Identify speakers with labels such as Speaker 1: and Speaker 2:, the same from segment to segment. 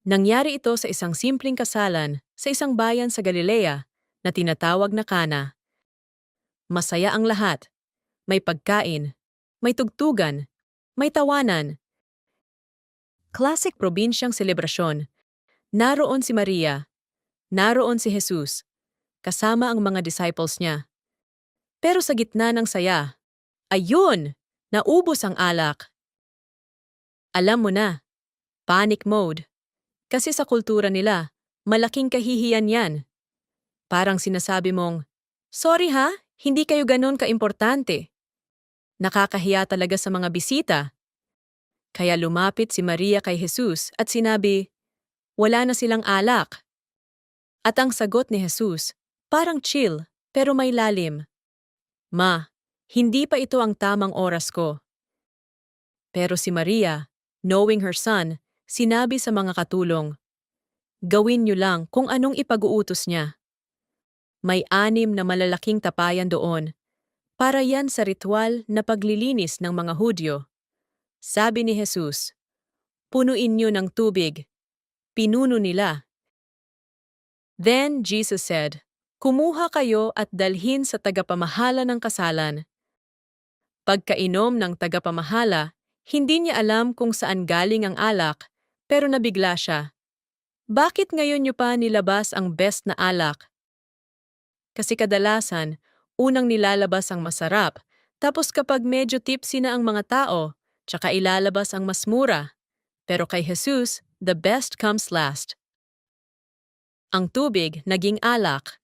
Speaker 1: Nangyari ito sa isang simpleng kasalan sa isang bayan sa Galilea na tinatawag na Kana. Masaya ang lahat. May pagkain, may tugtugan, may tawanan. Classic probinsyang selebrasyon. Naroon si Maria. Naroon si Jesus. Kasama ang mga disciples niya. Pero sa gitna ng saya, ayun! Naubos ang alak. Alam mo na, panic mode. Kasi sa kultura nila, malaking kahihiyan yan. Parang sinasabi mong, Sorry ha, hindi kayo ganon kaimportante. Nakakahiya talaga sa mga bisita. Kaya lumapit si Maria kay Jesus at sinabi, Wala na silang alak. At ang sagot ni Jesus, parang chill pero may lalim. Ma, hindi pa ito ang tamang oras ko. Pero si Maria, knowing her son, sinabi sa mga katulong, Gawin niyo lang kung anong ipag-uutos niya. May anim na malalaking tapayan doon, para yan sa ritual na paglilinis ng mga Hudyo. Sabi ni Jesus, Punuin niyo ng tubig. Pinuno nila. Then Jesus said, Kumuha kayo at dalhin sa tagapamahala ng kasalan. Pagkainom ng tagapamahala, hindi niya alam kung saan galing ang alak, pero nabigla siya. Bakit ngayon niyo pa nilabas ang best na alak? Kasi kadalasan, unang nilalabas ang masarap, tapos kapag medyo tipsy na ang mga tao, tsaka ilalabas ang mas mura. Pero kay Jesus, the best comes last. Ang tubig naging alak.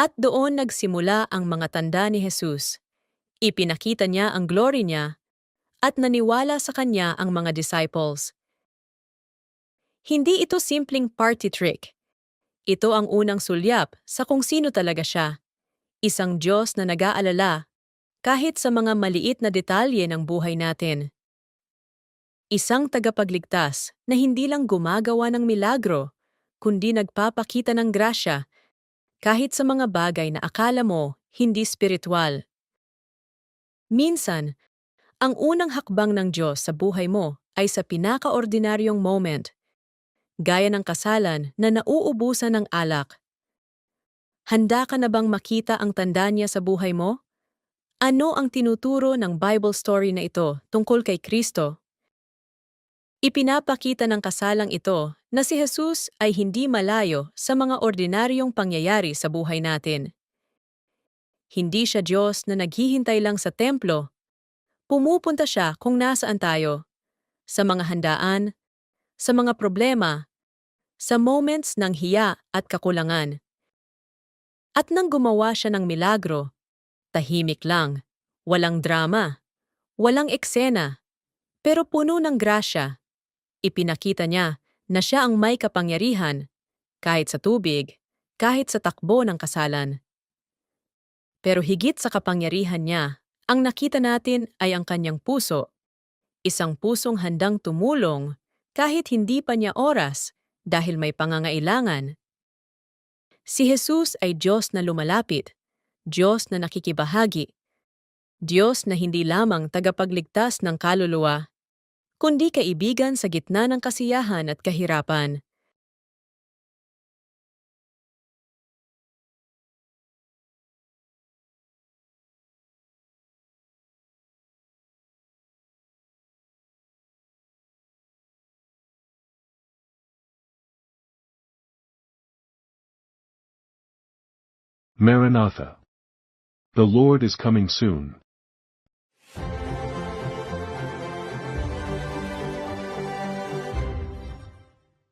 Speaker 1: At doon nagsimula ang mga tanda ni Jesus. Ipinakita niya ang glory niya at naniwala sa kanya ang mga disciples. Hindi ito simpleng party trick. Ito ang unang sulyap sa kung sino talaga siya. Isang Diyos na nag-aalala kahit sa mga maliit na detalye ng buhay natin. Isang tagapagligtas na hindi lang gumagawa ng milagro, kundi nagpapakita ng grasya kahit sa mga bagay na akala mo hindi spiritual. Minsan, ang unang hakbang ng Diyos sa buhay mo ay sa pinakaordinaryong moment, gaya ng kasalan na nauubusan ng alak. Handa ka na bang makita ang tanda niya sa buhay mo? Ano ang tinuturo ng Bible story na ito tungkol kay Kristo? Ipinapakita ng kasalang ito na si Jesus ay hindi malayo sa mga ordinaryong pangyayari sa buhay natin. Hindi siya Diyos na naghihintay lang sa templo. Pumupunta siya kung nasaan tayo. Sa mga handaan, sa mga problema, sa moments ng hiya at kakulangan. At nang gumawa siya ng milagro, tahimik lang, walang drama, walang eksena, pero puno ng grasya. Ipinakita niya na siya ang may kapangyarihan, kahit sa tubig, kahit sa takbo ng kasalan. Pero higit sa kapangyarihan niya, ang nakita natin ay ang kanyang puso. Isang pusong handang tumulong kahit hindi pa niya oras dahil may pangangailangan. Si Jesus ay Diyos na lumalapit, Diyos na nakikibahagi, Diyos na hindi lamang tagapagligtas ng kaluluwa, kundi kaibigan sa gitna ng kasiyahan at kahirapan.
Speaker 2: Maranatha. The Lord is coming soon.